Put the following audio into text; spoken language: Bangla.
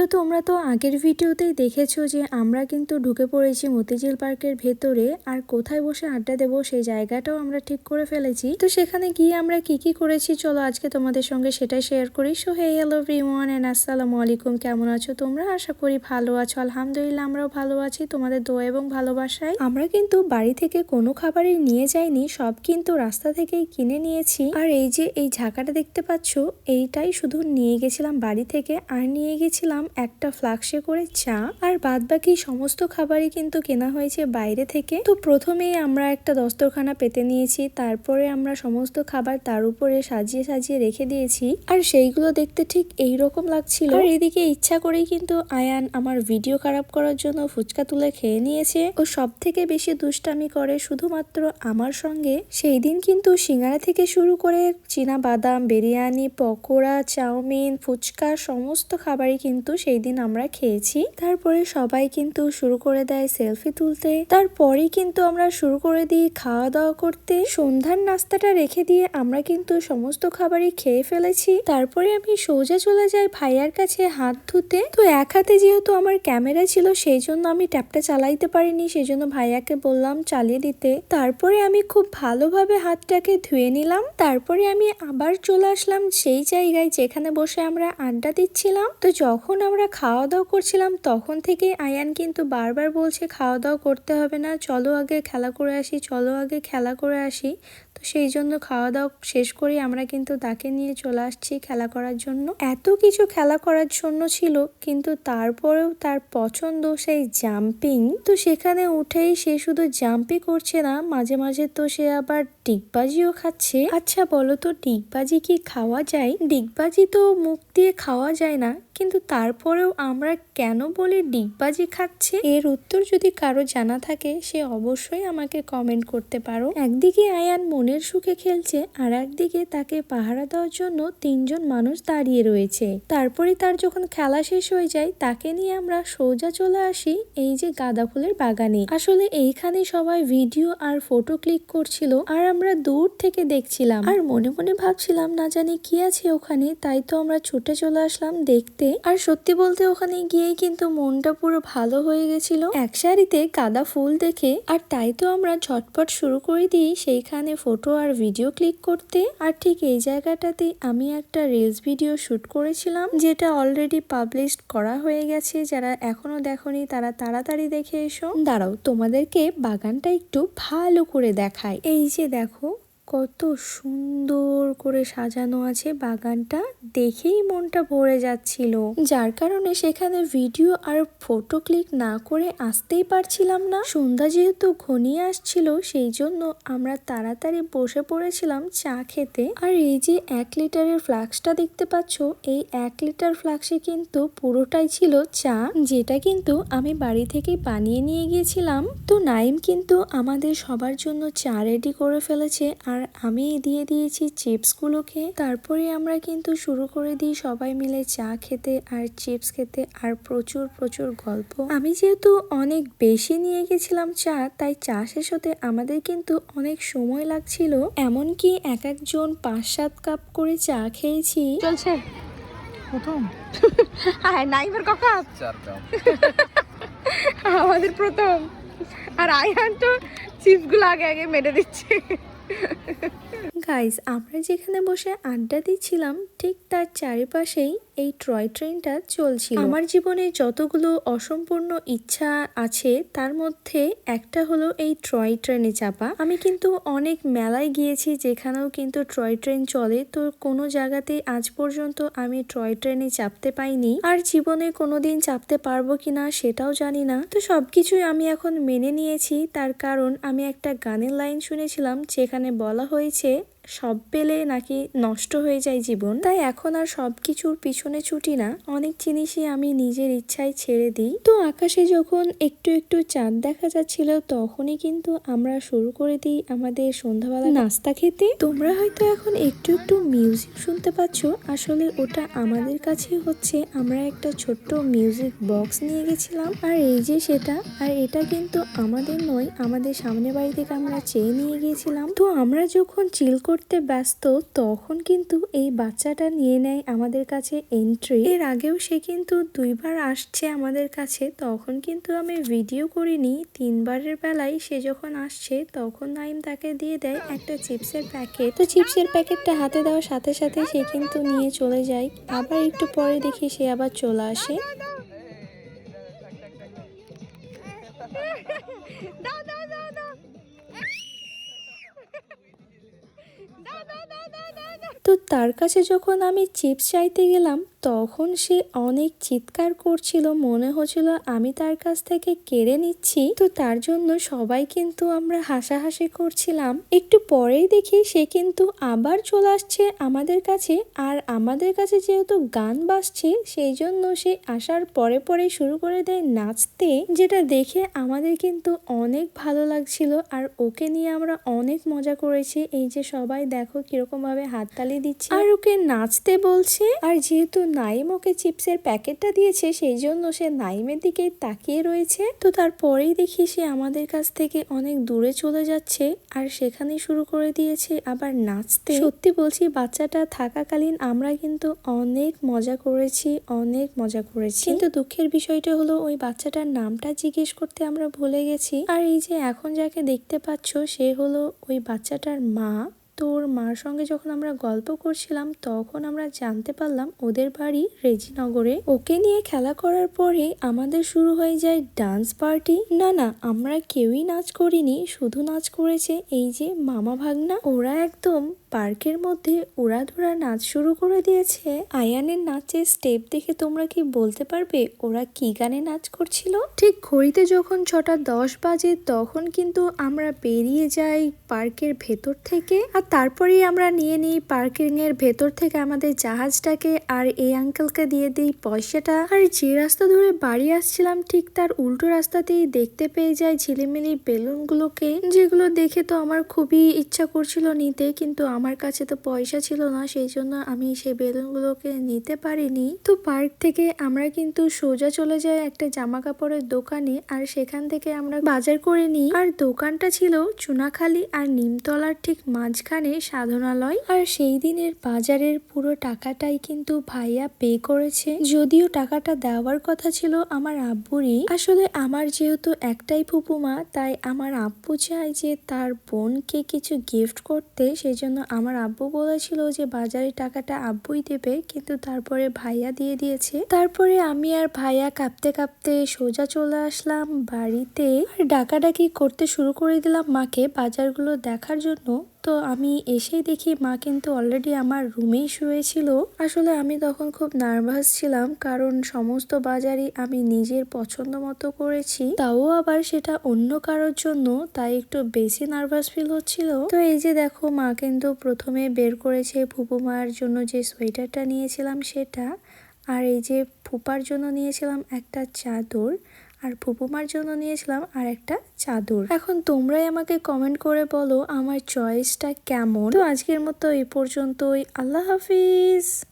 তো তোমরা তো আগের ভিডিওতেই দেখেছ যে আমরা কিন্তু ঢুকে পড়েছি মতিঝিল পার্কের ভেতরে আর কোথায় বসে আড্ডা দেবো সেই জায়গাটাও আমরা ঠিক করে ফেলেছি। তো সেখানে গিয়ে আমরা কি কি করেছি চলো আজকে তোমাদের সঙ্গে সেটাই শেয়ার করি। So hey hello everyone and আসসালামু আলাইকুম। কেমন আছো তোমরা? আশা করি ভালো আছো। আলহামদুলিল্লাহ, আমরাও ভালো আছি। তোমাদের দোয়া এবং ভালোবাসায়। আমরা কিন্তু বাড়ি থেকে কোনো খাবারই নিয়ে যাইনি, সব কিন্তু রাস্তা থেকেই কিনে নিয়েছি। আর এই যে এই ঝাঁকাটা দেখতে পাচ্ছ, এইটাই শুধু নিয়ে গেছিলাম বাড়ি থেকে। আর নিয়ে গেছিলাম একটা ফ্লাক্সে করে চা আর বাদ বাকি সমস্ত খাবারই কিন্তু কেনা হয়েছে বাইরে থেকে। তো প্রথমেই আমরা একটা দস্তরখানা পেতে নিয়েছি, তারপরে আমরা সমস্ত খাবার তার উপরে সাজিয়ে সাজিয়ে রেখে দিয়েছি। আর সেইগুলো দেখতে ঠিক এই রকম লাগছিল। আর এদিকে ইচ্ছা করেই কিন্তু আয়ান আমার ভিডিও খারাপ করার জন্য ফুচকা তুলে খেয়ে নিয়েছে। ও সব থেকে বেশি দুষ্টামি করে শুধুমাত্র আমার সঙ্গে। সেই দিন কিন্তু সিঙ্গারা থেকে শুরু করে চীনা বাদাম, বিরিয়ানি, পকোড়া, চাউমিন, ফুচকা, সমস্ত খাবারই কিন্তু সেই দিন আমরা খেয়েছি। তারপরে সবাই কিন্তু শুরু করে দেয় সেলফি তুলতে। তারপরেই কিন্তু আমরা শুরু করে দিই খাওয়া দাওয়া করতে। সন্ধ্যার নাস্তাটা রেখে দিয়ে আমরা কিন্তু সমস্ত খাবারই খেয়ে ফেলেছি। তারপরে আমি সোজা চলে যাই ভাইয়ার কাছে হাত ধুতে। তো এক হাতে যেহেতু আমার ক্যামেরা ছিল, সেই জন্য আমি ট্যাপটা চালাইতে পারিনি। সেই জন্য ভাইয়াকে বললাম চালিয়ে দিতে। তারপরে আমি খুব ভালোভাবে হাতটাকে ধুয়ে নিলাম। তারপরে আমি আবার চলে আসলাম সেই জায়গায় যেখানে বসে আমরা আড্ডা দিচ্ছিলাম। তো যখন আমরা খাওয়া দাওয়া করছিলাম, তখন থেকে আয়ান কিন্তু বারবার বলছে খাওয়া দাওয়া করতে হবে না, চলো আগে খেলা করে আসি, চলো আগে খেলা করে আসি। তো সেই জন্য খাওয়া দাওয়া শেষ করে আমরা কিন্তু তাকে নিয়ে চলে আসছি খেলা করার জন্য। এত কিছু খেলা করার জন্য ছিল, কিন্তু তারপরেও তার পছন্দ সেই জাম্পিং তো সেখানে উঠেই সে শুধু জাম্পই করছে না, মাঝে মাঝে তো সে আবার ডিগবাজিও খাচ্ছে। আচ্ছা বলো তো, ডিগবাজি কি খাওয়া যায়? ডিগবাজি তো মুখ দিয়ে খাওয়া যায় না কিন্তু তারপরেও আমরা কেন বলে ডিগবাজি খাচ্ছে? এর উত্তর যদি কারও জানা থাকে, সে অবশ্যই আমাকে কমেন্ট করতে পারো। একদিকে আয়ান মনের সুখে খেলছে, আর একদিকে তাকে পাহারা দেওয়ার জন্য তিনজন মানুষ দাঁড়িয়ে রয়েছে। তারপরে তার যখন খেলা শেষ হয়ে যায়, তাকে নিয়ে আমরা সোজা চলে আসি এই যে গাঁদা ফুলের বাগানে। আসলে এইখানে সবাই ভিডিও আর ফটো ক্লিক করছিল, আর আমরা দূর থেকে দেখছিলাম। আর মনে মনে ভাবছিলাম, না জানি কি আছে ওখানে, তাই তো আমরা ছুটে চলে আসলাম দেখতে। আর সত্যি বলতে ওখানে গিয়েই কিন্তু মনটা পুরো ভালো হয়ে গেছিল। এক সারিতে গাঁদা ফুল দেখে, আর তাই তো আমরা ঝটপট শুরু করে দিই সেইখানে ফটো আর ভিডিও ক্লিক করতে। আর ঠিক এই জায়গাটাতে আমি একটা রিলস ভিডিও শুট করেছিলাম, যেটা অলরেডি পাবলিশ করা হয়ে গেছে। যারা এখনও দেখনি, তারা তাড়াতাড়ি দেখে এসো। দাঁড়াও, তোমাদেরকে বাগানটা একটু ভালো করে দেখায় এই যে দেখো, কত সুন্দর করে সাজানো আছে বাগানটা দেখেই মনটা ভরে যাচ্ছিল। যার কারণে সেখানে ভিডিও আর ফটো ক্লিক না করে আসতেই পারছিলাম না। সন্ধ্যা যেহেতু ঘনিয়ে আসছিল, সেই জন্য আমরা তাড়াতাড়ি বসে পড়েছিলাম চা খেতে। আর এই যে এক লিটারের ফ্লাক্সটা দেখতে পাচ্ছ, এই এক লিটার ফ্লাক্সে কিন্তু পুরোটাই ছিল চা, যেটা কিন্তু আমি বাড়ি থেকেই বানিয়ে নিয়ে গিয়েছিলাম। তো নাইম কিন্তু আমাদের সবার জন্য চা রেডি করে ফেলেছে, আর আমি দিয়ে দিয়েছি চিপসগুলোকে তারপরে আমরা কিন্তু শুরু করে দিই সবাই মিলে চা খেতে আর চিপস খেতে আর প্রচুর প্রচুর গল্প। আমি যেহেতু অনেক বেশি নিয়ে গেছিলাম চা তাই চা শেষ হতে আমাদের কিন্তু অনেক সময় লাগছিল। এমনকি এক একজন পাঁচ সাত কাপ করে চা খেয়েছি। চলছে। প্রথম? হ্যাঁ নাইমের কথা চার কাপ। আমাদের প্রথম। আর আয়ান তো চিপসগুলো আগে আগে মেরে দিচ্ছে। গাইস আমরা যেখানে বসে আড্ডা দিচ্ছিলাম, ঠিক তার চারিপাশেই এই টয় ট্রেনটা চলছিল। আমার জীবনে যতগুলো অসম্পূর্ণ ইচ্ছা আছে, তার মধ্যে একটা হলো এই টয় ট্রেনে চাপা। আমি কিন্তু অনেক মেলায় গিয়েছি, যেখানেও কিন্তু টয় ট্রেন চলে। তো কোনো জায়গাতে আজ পর্যন্ত আমি টয় ট্রেনে চাপতে পাইনি। আর জীবনে কোনোদিন চাপতে পারব কিনা সেটাও জানি না। তো সবকিছুই আমি এখন মেনে নিয়েছি। তার কারণ আমি একটা গানের লাইন শুনেছিলাম, যেখানে বলা হয়েছে সব পেলে নাকি নষ্ট হয়ে যায় জীবন। তাই এখন আর সব কিছুর পিছনে ছুটি না। অনেক জিনিসই আমি নিজের ইচ্ছায় ছেড়ে দিই। তো আকাশে যখন একটু একটু চাঁদ দেখা যাচ্ছিল, তখনই কিন্তু আমরা শুরু করে দিই আমাদের সন্ধ্যাবেলা নাস্তা খেতে। তোমরা হয়তো এখন একটু একটু মিউজিক শুনতে পাচ্ছ। আসলে ওটা আমাদের কাছে হচ্ছে। আমরা একটা ছোট্ট মিউজিক বক্স নিয়ে গেছিলাম। আর এই যে সেটা, আর এটা কিন্তু আমাদের নয়, আমাদের সামনে বাড়ি থেকে আমরা চেয়ে নিয়ে গিয়েছিলাম। তো আমরা যখন চিল করতে ব্যস্ত, তখন কিন্তু এই বাচ্চাটা নিয়ে নেয় আমাদের কাছে এন্ট্রি এর আগেও সে কিন্তু দুইবার আসছে আমাদের কাছে, তখন কিন্তু আমি ভিডিও করিনি। তিনবারের বেলায় সে যখন আসছে, তখন নাইম তাকে দিয়ে দেয় একটা চিপসের প্যাকেট তো চিপসের প্যাকেটটা হাতে দেওয়ার সাথে সাথে সে কিন্তু নিয়ে চলে যায়। আবার একটু পরে দেখি সে আবার চলে আসে। দাও দাও দাও দাও। তো তার কাছে যখন আমি চিপস চাইতে গেলাম তখন সে অনেক চিৎকার করছিল, মনে হচ্ছিল আমি তার কাছ থেকে কেড়ে নিচ্ছি। তো তার জন্য সবাই কিন্তু আমরা হাসাহাসি করছিলাম। একটু পরেই দেখি সে কিন্তু আবার চলে আসছে আমাদের কাছে। আর আমাদের কাছে যেহেতু গান বাজছে, সেই জন্য সে আসার পরে পরে শুরু করে দেয় নাচতে, যেটা দেখে আমাদের কিন্তু অনেক ভালো লাগছিল। আর ওকে নিয়ে আমরা অনেক মজা করেছি। এই যে সবাই দেখো কীরকম ভাবে হাততালি দিচ্ছে। আর ওকে নাচতে বলছে। আর যেহেতু নাইম ওকে চিপসের প্যাকেটটা দিয়েছে, সেই জন্য সে নাইমের দিকে তাকিয়ে রয়েছে। তো তারপরেই দেখি সে আমাদের কাছ থেকে অনেক দূরে চলে যাচ্ছে আর সেখানেই শুরু করে দিয়েছে আবার নাচতে। সত্যি বলছি, বাচ্চাটা থাকাকালীন আমরা কিন্তু অনেক মজা করেছি, অনেক মজা করেছি। কিন্তু দুঃখের বিষয়টা হলো, ওই বাচ্চাটার নামটা জিজ্ঞেস করতে আমরা ভুলে গেছি। আর এই যে এখন যাকে দেখতে পাচ্ছ, সে হলো ওই বাচ্চাটার মা। তো ওর মার সঙ্গে যখন আমরা গল্প করছিলাম, তখন আমরা জানতে পারলাম ওদের বাড়ি রেজিনগরে। ওকে নিয়ে খেলা করার পরে আমাদের শুরু হয়ে যায় ডান্স পার্টি না না, আমরা কেউই নাচ করিনি, শুধু নাচ করেছে এই যে মামা ভাগনা। ওরা একদম পার্কের মধ্যে উড়াধুরা নাচ শুরু করে দিয়েছে। আয়ানের নাচের স্টেপ দেখে তোমরা কি বলতে পারবে? ওরা কি গানে নাচ করছিল? ঠিক ঘড়িতে যখন ছটা দশ বাজে তখন কিন্তু আমরা বেরিয়ে যাই পার্কের ভেতর থেকে। আর তারপরেই আমরা নিয়ে নিই পার্কিং এর ভেতর থেকে আমাদের জাহাজটাকে আর এই আঙ্কেলকে দিয়ে দিই পয়সাটা। আর যে রাস্তা ধরে বাড়ি আসছিলাম ঠিক তার উল্টো রাস্তাতেই দেখতে পেয়ে যাই ঝিলিমিলি বেলুনগুলোকে। যেগুলো দেখে তো আমার খুবই ইচ্ছা করছিল নিতে, কিন্তু আমার কাছে তো পয়সা ছিল না, সেই জন্য আমি সেই বেলুনগুলোকে নিতে পারিনি। তো পার্ক থেকে আমরা কিন্তু সোজা চলে যাই একটা জামা কাপড়ের দোকানে আর সেখান থেকে আমরা বাজার করে নিই। আর দোকানটা ছিল চুনাখালি আর নিমতলার ঠিক মাঝখানে সাধনালয়। আর সেই দিনের বাজারের পুরো টাকাটাই কিন্তু ভাইয়া পে করেছে। যদিও টাকাটা দেওয়ার কথা ছিল আমার আব্বুরই। আসলে আমার যেহেতু একটাই ফুপুমা তাই আমার আব্বু চায় যে তার বোনকে কিছু গিফট করতে, সেই জন্য আমার আব্বু বলেছিল যে বাজারে টাকাটা আব্বুই দেবে, কিন্তু তারপরে ভাইয়া দিয়ে দিয়েছে। তারপরে আমি আর ভাইয়া কাঁপতে কাঁপতে সোজা চলে আসলাম বাড়িতে। আর ডাকাডাকি করতে শুরু করে দিলাম মাকে বাজারগুলো দেখার জন্য। তো আমি এসেই দেখি মা কিন্তু অলরেডি আমার রুমেই শুয়েছিল। আসলে আমি তখন খুব নার্ভাস ছিলাম কারণ সমস্ত বাজারই আমি নিজের পছন্দ মতো করেছি। তাও আবার সেটা অন্য কারোর জন্য, তাই একটু বেশি নার্ভাস ফিল হচ্ছিল। তো এই যে দেখো, মা কিন্তু প্রথমে বের করেছে ফুপু মায়ের জন্য যে সোয়েটারটা নিয়েছিলাম সেটা। আর এই যে ফুপার জন্য নিয়েছিলাম একটা চাদর। আর ফুপুমার জন্য নিয়েছিলাম আর একটা চাদর। এখন তোমরাই আমাকে কমেন্ট করে বলো আমার চয়েসটা কেমন? তো আজকের মতো এই পর্যন্তই। আল্লাহ হাফিজ!